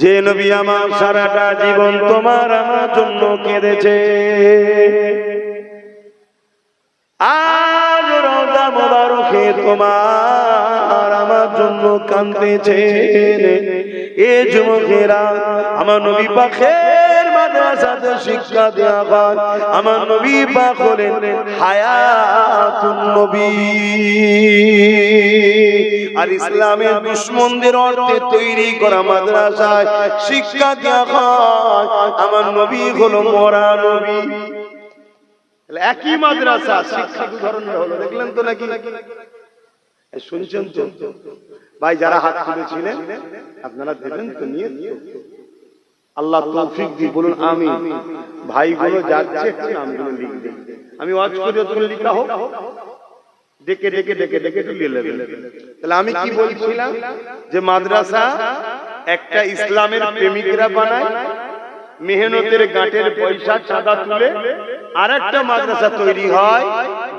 যে নবী আমার সারাটা জীবন তোমার আমার জন্য কেঁদেছে। আজ রোজা মোবারকে তোমার আমার জন্য কাঁদতেছে। এ যুবকেরা, আমার নবী পাখের মাদ্রাসাতে শিক্ষা দেওয়া আমার নবী পাক হলেন হায়াতুন আর ইসলামের দুশ্মনদের অর্থে তৈরি করা মাদ্রাসায় শিক্ষা দেওয়া হয়। আমার নবী হলো মরা নবী। একই মাদ্রাসা, শিক্ষা দু ধরনের হলো? দেখলেন তো নাকি? শুনছেন তো? ভাই, যারা হাত তুলেছিলেন, আপনারা দেবেন তো নিয়ে? আল্লাহ তৌফিক দি বলুন আমি ভাইগুলো যাচ্ছে নামগুলো লিখবে। আমি ওয়াজ করি ওগুলো লিখা হোক। ডেকে ডেকে ডেকে ডেকে লিখে নেবেন তাহলে আমি কি বলছিলাম? যে মাদ্রাসা একটা ইসলামের প্রেমিকরা বানায়, মেহনতের গাঁটের পয়সা চাঁদা তুলে আর একটা মাদ্রাসা তৈরি হয়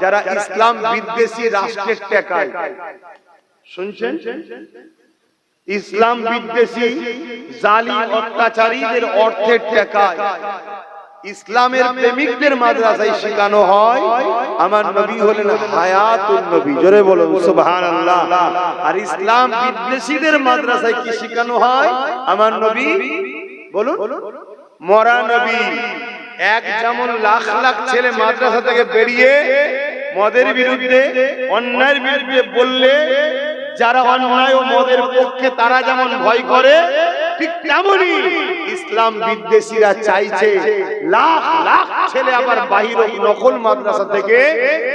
যারা ইসলাম বিদ্বেষী রাষ্ট্রের টেকায় শুনছেন? ইসলাম বিদ্বেষী জালি অত্যাচারীদের অর্থের টেকায় ইসলামের প্রেমিকদের মাদ্রাসায় শেখানো হয়। আমার নবী হলেন হায়াতুল নবী। জোরে বলুন সুবহানাল্লাহ। আর ইসলাম বিদ্বেষীদের মাদ্রাসায় কি শেখানো হয়? আমার নবী বলুন। মরা নবী। এক যেমন লাখ লাখ ছেলে মাদ্রাসা থেকে বেরিয়ে মদের বিরুদ্ধে অন্যায়ের বিরুদ্ধে বললে যারা অন্যায় ও মদের পক্ষে তারা যেমন ভয় করে ঠিক তেমনই ইসলাম বিদ্বেষীরা চাইছে, লাখ লাখ ছেলে আবার বাহির নকল মাদ্রাসা থেকে,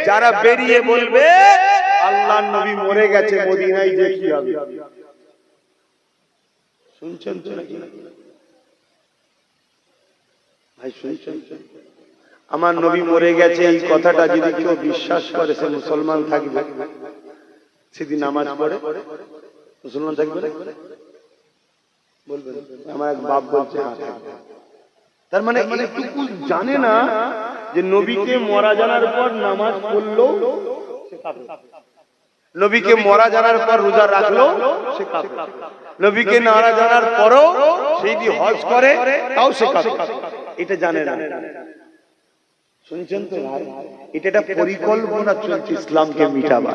যারা বেরিয়ে বলবে আল্লাহ নবী মরে গেছে মদিনায়, যে কি হবে? শুনছেন তো নাকি? ভাই, শুনছেন? আমার নবী মরে গেছে, এই কথাটা যদি কেউ বিশ্বাস করে, সে মুসলমান থাকবে। সেদিন নামাজ পড়ে? মুসলমান থাকবে আমার এক বাপ বলছে হ্যাঁ, তার মানে এইটুকু জানে না যে নবীকে মরা জানার পর নামাজ পড়ল নবীকে মরা জানার পর রোজা রাখল সে নবীকে নারা জানার পরও সেই দিয়ে হজ করে তাও সে এটা জানে না। শুনছেন তো এটা একটা পরিকল্পনা চলছে ইসলামকে মিটাবার।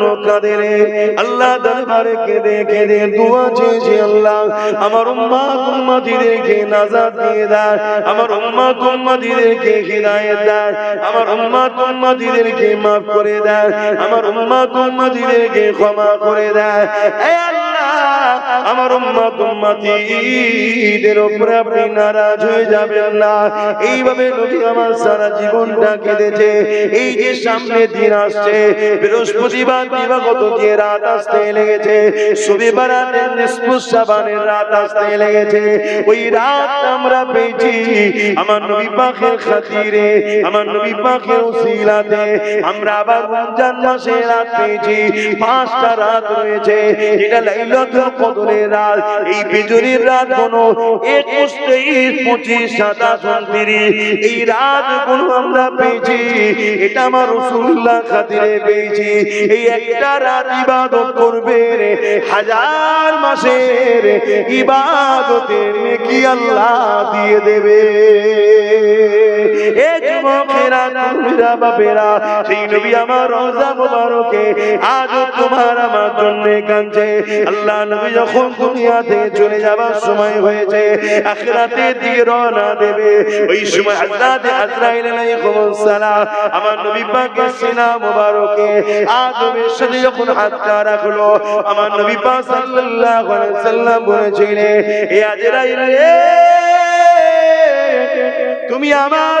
জন্য কাঁদে রে আল্লাহ দরবারে কেঁদে কেঁদে দোয়া চেয়েছে আল্লাহ। আমার উম্মা উম্মতিদেরকে নাজাত দিয়ে দেয়। আমার উম্মা উম্মতিদেরকে হিদায়াত দেয়। আমার উম্মা উম্মতিদেরকে মাফ করে উম্মতিদেরকে ক্ষমা করে আল্লাহ আমার উম্মত উপরে আপনি নারাজ হয়ে যাবেন না। এইভাবে নবী আমার সারা জীবনটা কেঁদেছে। এই যে সামনে দিন আসছে, বৃহস্পতিবার দিবাগত যে রাত আসতে লেগেছে। শনিবার রাত আসতে লেগেছে। ওই রাত আমরা পেয়েছি আমার নবী পাখের খাতিরে, আমার নবী আমরা আবার রমজান মাসে রাত পেয়েছি, পাঁচটা রাত রয়েছে। এটা লাইলাতুল কদরের রাত এই বিজুরির রাত কোনো একুশ তেইশ পঁচিশ, সাতাশ উনত্রিশ এই রাতগুলো আমরা পেয়েছি, এটা আমার রসুল্লাহ খাতিরে পেয়েছি। এই একটা রাত ইবাদত করবে হাজার মাসের ইবাদতের কি আল্লাহ দিয়ে দেবে। এ যুবকেরা বাপেরা, সেই নবী আমার রোজা মোবারকে আজ তোমার আমার আল্লাহ নবী যখন দুনিয়াতে চলে যাবার সময় হয়েছে দিয়ে রওনা দেবে। ওই সময় আজরাইল সালাম আমার নবী পাকের সিনা আদমের সাথে যখন রাখল, আমার নবী পাক সাল্লাল্লাহু আলাইহি সাল্লাম বলেছিলেন, এ আজরাইল তুমি আমার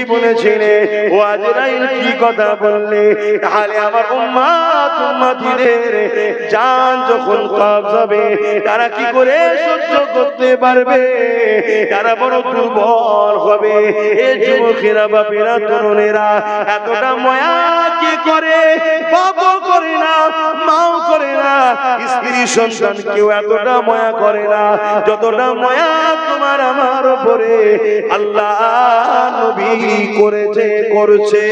বলেছিলে ও আজরাইল কি কথা বললে? তাহলে আমার উম্মাত উম্মাতিদের জান যখন কবজ হবে, তারা কি করে সহ্য করতে পারবে? তারা বড় দুর্বল হবে। এই যুবকেরা তরুণেরা, এতটা ময়া কি করে? বাবা করে না, মাও করে না, স্ত্রী সন্তান কেউ এতটা ময়া করে না, যতটা ময়া তোমার আমার উপরে। আল্লাহ নবী করেছে করছে।